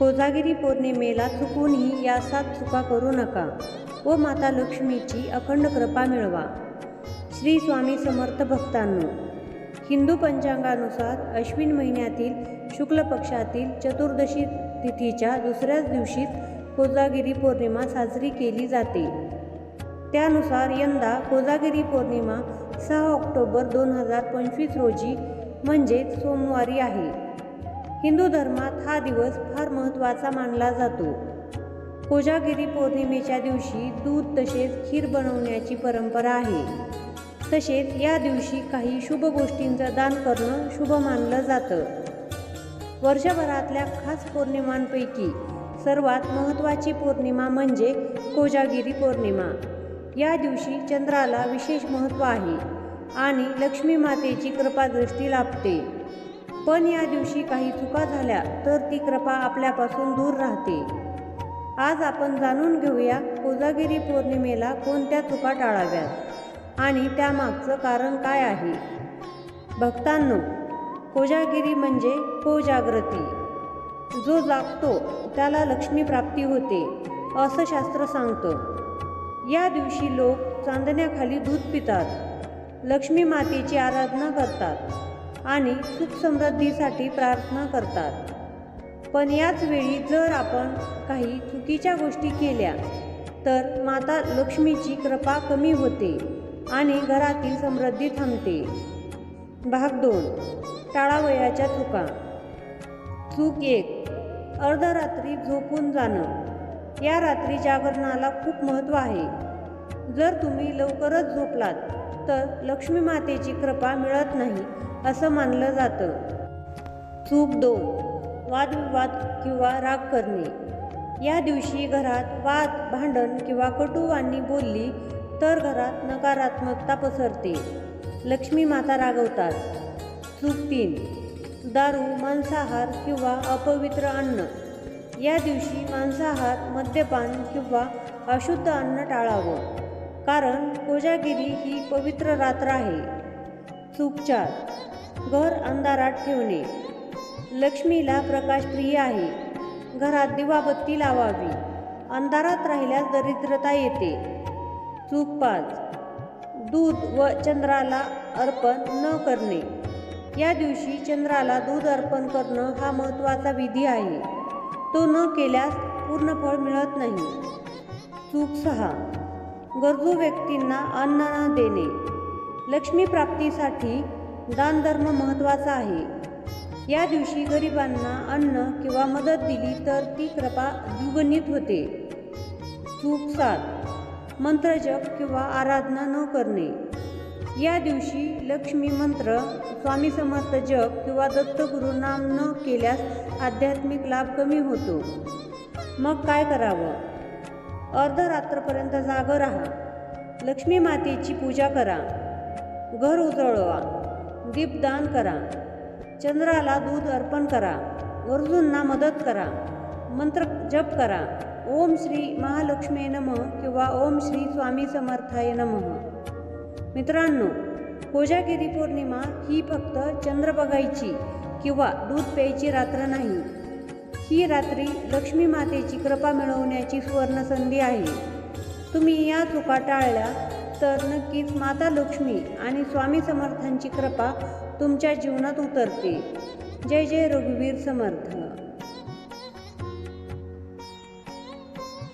कोजागिरी पौर्णिमेला चुकूनही या सात चुका करू नका व माता लक्ष्मीची अखंड कृपा मिळवा. श्री स्वामी समर्थ भक्तांनो हिंदू पंचांगानुसार अश्विन महिन्यातील शुक्ल पक्षातील चतुर्दशी तिथीच्या दुसऱ्याच दिवशी कोजागिरी पौर्णिमा साजरी केली जाते. त्यानुसार यंदा कोजागिरी पौर्णिमा सहा ऑक्टोबर दोन हजार पंचवीस रोजी म्हणजेच सोमवारी आहे. हिंदू धर्मात हा दिवस फार महत्त्वाचा मानला जातो. कोजागिरी पौर्णिमेच्या दिवशी दूध तसेच खीर बनवण्याची परंपरा आहे. तसेच या दिवशी काही शुभ गोष्टींचं दान करणं शुभ मानलं जातं. वर्षभरातल्या खास पौर्णिमांपैकी सर्वात महत्त्वाची पौर्णिमा म्हणजे कोजागिरी पौर्णिमा. या दिवशी चंद्राला विशेष महत्त्व आहे आणि लक्ष्मी मातेची कृपादृष्टी लाभते. पण या दिवशी काही चुका झाल्या तर ती कृपा आपल्यापासून दूर राहते. आज आपण जाणून घेऊया कोजागिरी पौर्णिमेला कोणत्या चुका टाळाव्यात आणि त्यामागचं कारण काय आहे. भक्तांनो कोजागिरी म्हणजे कोजागृती. जो जागतो त्याला लक्ष्मी प्राप्ती होते असं शास्त्र सांगतं. या दिवशी लोक चांदण्याखाली दूध पितात. लक्ष्मी मातेची आराधना करतात. आणि सुख समृद्धीसाठी प्रार्थना करतात. पण याच वेळी जर आपण काही चुकीच्या गोष्टी केल्या तर माता लक्ष्मीची कृपा कमी होते आणि घरातील समृद्धी थांबते. भाग दोन. टाळावयाच्या चुका चूक एक. अर्धरात्री झोपून जाणं. या रात्री जागरणाला खूप महत्त्व आहे. जर तुम्ही लवकरच झोपलात तर लक्ष्मी मातेची कृपा मिळत नाही असं मानलं जातं. चूक दोन वादविवाद किंवा राग करणे. या दिवशी घरात वाद भांडण किंवा कटुवाणी बोलली तर घरात नकारात्मकता पसरते. लक्ष्मी माता रागवतात. चूक तीन दारू मांसाहार किंवा अपवित्र अन्न. या दिवशी मांसाहार मद्यपान किंवा अशुद्ध अन्न टाळावं. कारण कोजागिरी ही पवित्र रात्र आहे. चूक घर अंधारात ठेवणे. लक्ष्मीला प्रकाश प्रिय आहे. घरात दिवाबत्ती लावावी. अंधारात राहिल्यास दरिद्रता येते. चूक पाच दूध व चंद्राला अर्पण न करणे. या दिवशी चंद्राला दूध अर्पण करणं हा महत्त्वाचा विधी आहे. तो न केल्यास पूर्ण फळ मिळत नाही. चूक सहा गरजू व्यक्तींना अन्न न देणे. लक्ष्मी प्राप्तीसाठी दानधर्म महत्त्वाचा आहे. या दिवशी गरिबांना अन्न किंवा मदत दिली तर ती कृपा द्विगुणित होते. चूक सात मंत्रजप किंवा आराधना न करणे. या दिवशी लक्ष्मी मंत्र स्वामी समर्थ जप किंवा दत्तगुरु नाम न केल्यास आध्यात्मिक लाभ कमी होतो. मग काय करावं? अर्धरात्रपर्यंत जागं राहा. लक्ष्मी मातेची पूजा करा. घर उजळवा. दीपदान करा. चंद्राला दूध अर्पण करा. गरजूंना मदत करा. मंत्र जप करा. ओम श्री महालक्ष्मी नमः किंवा ओम श्री स्वामी समर्थाय नमः. मित्रांनो कोजागिरी पौर्णिमा ही फक्त चंद्र बघायची किंवा दूध प्यायची रात्र नाही. ही रात्री लक्ष्मी मातेची कृपा मिळवण्याची सुवर्णसंधी आहे. तुम्ही या चुका टाळल्या तर नक्कीच माता लक्ष्मी आणि स्वामी समर्थांची कृपा तुमच्या जीवनात उतरते. जय जय रघुवीर समर्थ.